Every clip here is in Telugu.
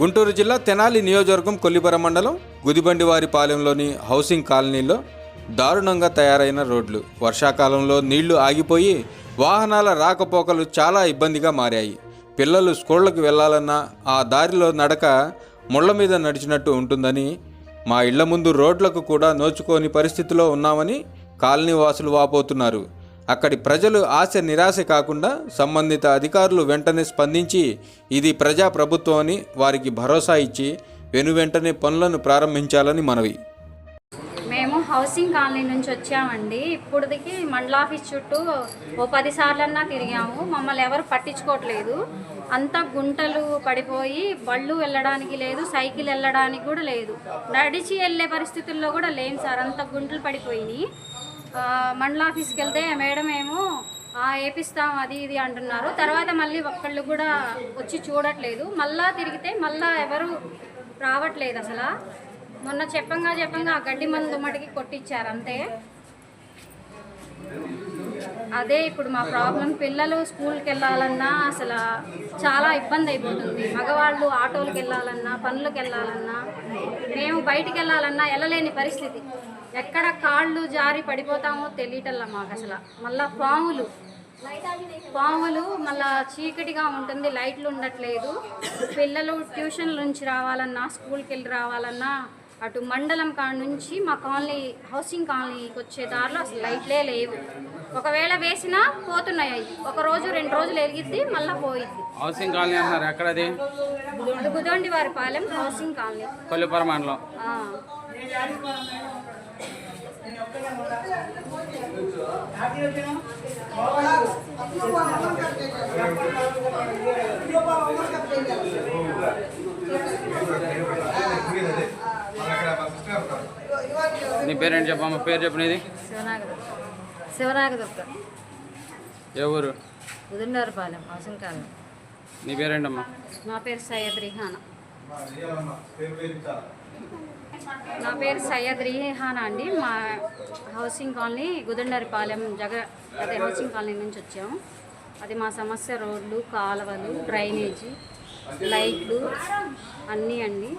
గుంటూరు జిల్లా తెనాలి నియోజకవర్గం కొల్లిపర మండలం గుదిబండివారిపాలెంలోని హౌసింగ్ కాలనీలో దారుణంగా తయారైన రోడ్లు. వర్షాకాలంలో నీళ్ళు ఆగిపోయి వాహనాల రాకపోకలు చాలా ఇబ్బందిగా మారాయి. పిల్లలు స్కూళ్ళకు వెళ్ళాలన్నా ఆ దారిలో నడక ముళ్ళ మీద నడిచినట్టు ఉంటుందని మా ఇళ్ళ ముందు రోడ్లకు కూడా నోచుకోని పరిస్థితిలో ఉన్నామని కాలనీ వాసులు వాపోతున్నారు. అక్కడి ప్రజలు ఆశ నిరాశ కాకుండా సంబంధిత అధికారులు వెంటనే స్పందించి ఇది ప్రజాప్రభుత్వం అని వారికి భరోసా ఇచ్చి వెనువెంటనే పనులను ప్రారంభించాలని మనవి. మేము హౌసింగ్ కాలనీ నుంచి వచ్చామండి. ఇప్పుడుకి మండల ఆఫీస్ చుట్టూ ఓ పది సార్లన్నా తిరిగాము. మమ్మల్ని ఎవరు పట్టించుకోవట్లేదు. అంతా గుంటలు పడిపోయి బళ్ళు వెళ్ళడానికి లేదు సైకిల్ వెళ్ళడానికి కూడా లేదు. నడిచి వెళ్ళే పరిస్థితుల్లో కూడా లేం సార్. అంత గుంటలు పడిపోయినాయి. మండల ఆఫీస్కి వెళ్తే మేడం ఏమో "ఆ, వేపిస్తాం అది ఇది అంటున్నారు. తర్వాత మళ్ళీ ఒక్కళ్ళు కూడా వచ్చి చూడట్లేదు. మళ్ళా తిరిగితే మళ్ళా ఎవరు రావట్లేదు అసలు. మొన్న చెప్పంగా చెప్పంగా ఆ గడ్డి మందు మటుకి కొట్టించారు అంతే. అదే ఇప్పుడు మా ప్రాబ్లం. పిల్లలు స్కూల్కి వెళ్ళాలన్నా అసలు చాలా ఇబ్బంది అయిపోతుంది. మగవాళ్ళు ఆటోలకు వెళ్ళాలన్నా పనులకు వెళ్ళాలన్నా మేము బయటికి వెళ్ళాలన్నా వెళ్ళలేని పరిస్థితి. ఎక్కడ కాళ్ళు జారి పడిపోతామో తెలియటల్లా మాకు అసలు. మళ్ళా పాములు. పాములు మళ్ళా చీకటిగా ఉంటుంది లైట్లు ఉండట్లేదు. పిల్లలు ట్యూషన్ నుంచి రావాలన్నా స్కూల్కి వెళ్ళి రావాలన్నా అటు మండలం కాడ నుంచి మా కాలనీ హౌసింగ్ కాలనీకి వచ్చే దారిలో అసలు లైట్లే లేవు. ఒకవేళ వేసినా పోతున్నాయి అవి. ఒక రోజు రెండు రోజులు ఎరిగిద్ది మళ్ళీ పోయిద్ది. హౌసింగ్ కాలనీ అంటున్నారు. ఎక్కడది? గుదొండి వారి పాలెం హౌసింగ్ కాలనీ. కొల్లిపుర మండలం. నీ పేరేంటి చెప్పమ్మా పేరు చెప్పినది శివనాగ శివనాగదుర్గ ఏ ఊరు? ఉదిండారపాలెం కాలనీ. నీ పేరేంటమ్మా? నా పేరు సయ్యద్ రిహానా నా పేరు సయ్యద్ రిహానా అండి. మా హౌసింగ్ కాలనీ గుదండరిపాలెం జగ అదే హౌసింగ్ కాలనీ నుంచి వచ్చాము. అది మా సమస్య రోడ్లు కాలువలు డ్రైనేజీ లైట్లు అన్నీ అండి.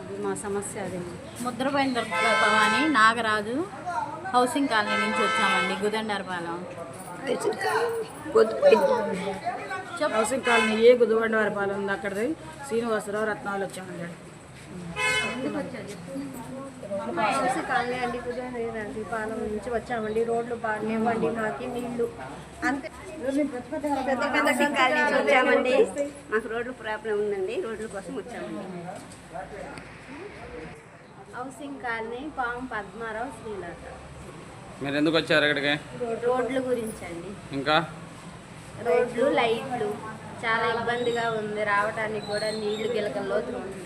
అది మా సమస్య అదే. ముద్రపోయిన భవాని నాగరాజు హౌసింగ్ కాలనీ నుంచి వచ్చామండి గుదండారపాలెం. హౌసింగ్ కాలనీ ఏ పాలన ఉంది అక్కడది? శ్రీనివాసరావు రత్నాలు వచ్చామండి. హౌసింగ్ కాలనీ అండి కుదరండి పాలన నుంచి వచ్చామండి రోడ్లు బాగాలేవండి మాకి నీళ్ళు అంతే. పెద్ద పెద్ద కాలనీ నుంచి వచ్చామండి. మాకు రోడ్లు ప్రాబ్లం ఉందండి రోడ్ల కోసం వచ్చామండి. హౌసింగ్ కాలనీ పాము పద్మారావు శ్రీలత మీరు ఎందుకు వచ్చారు ఇక్కడికి? రోడ్ల గురించి అండి ఇంకా? రోడ్లు లైట్లు చాలా ఇబ్బందిగా ఉంది రావడానికి కూడా నీళ్ళు గిలకల్లో ఉంటున్నాయి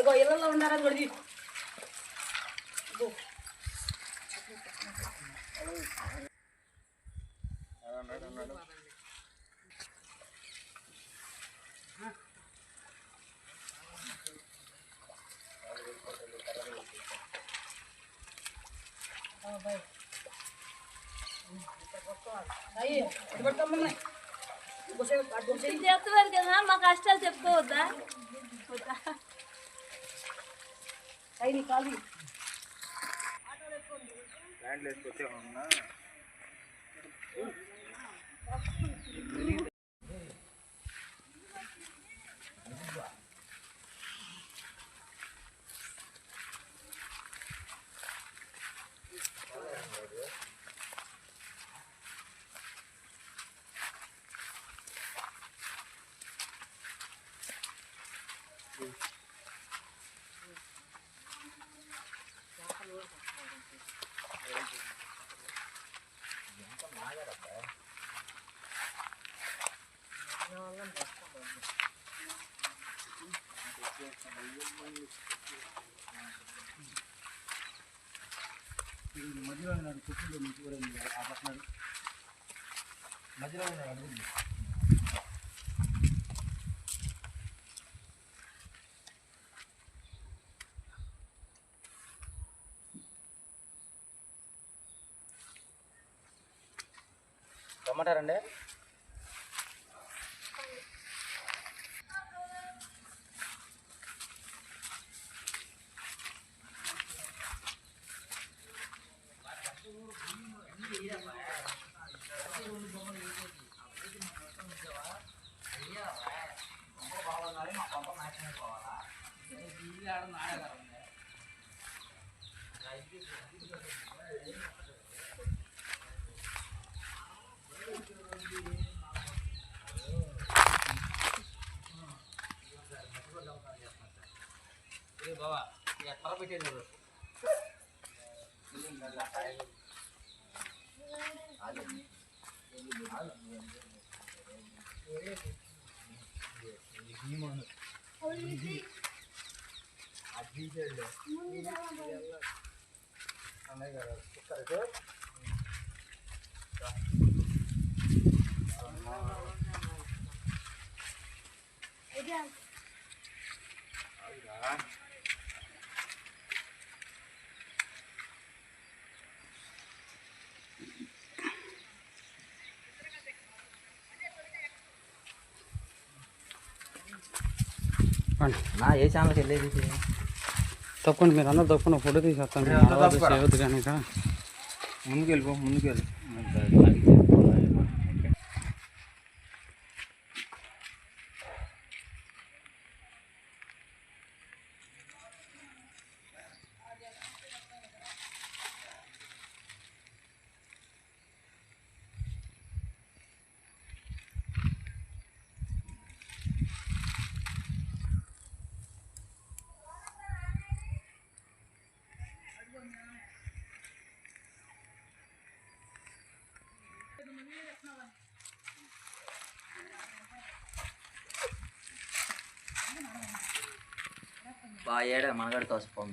ఇగో ఇళ్ళలో ఇంకోసేపు అటు వచ్చేయి. చేస్తున్నారు కదా మా కష్టాలు చెప్పుకోవద్దా? కై నికాలి హ్యాండ్ లేసుకొచ్చే ఉన్నా Thank you. మధ్యలో నాడు కుటుంబం నుంచి కూడా ఆ పట్టణాడు మధ్యలో ఉన్నాడు అడుగుంది టమాటారండి Again. నా ఏ ఛానల్కి వెళ్ళేది? తప్పండి మీరు అందరు తప్పకుండా ఫోటో తీసేస్తాను. ముందుకు వెళ్ళిపో ముందుకు వెళ్ళి బాగా ఏడా మనగాడితో వస్తాం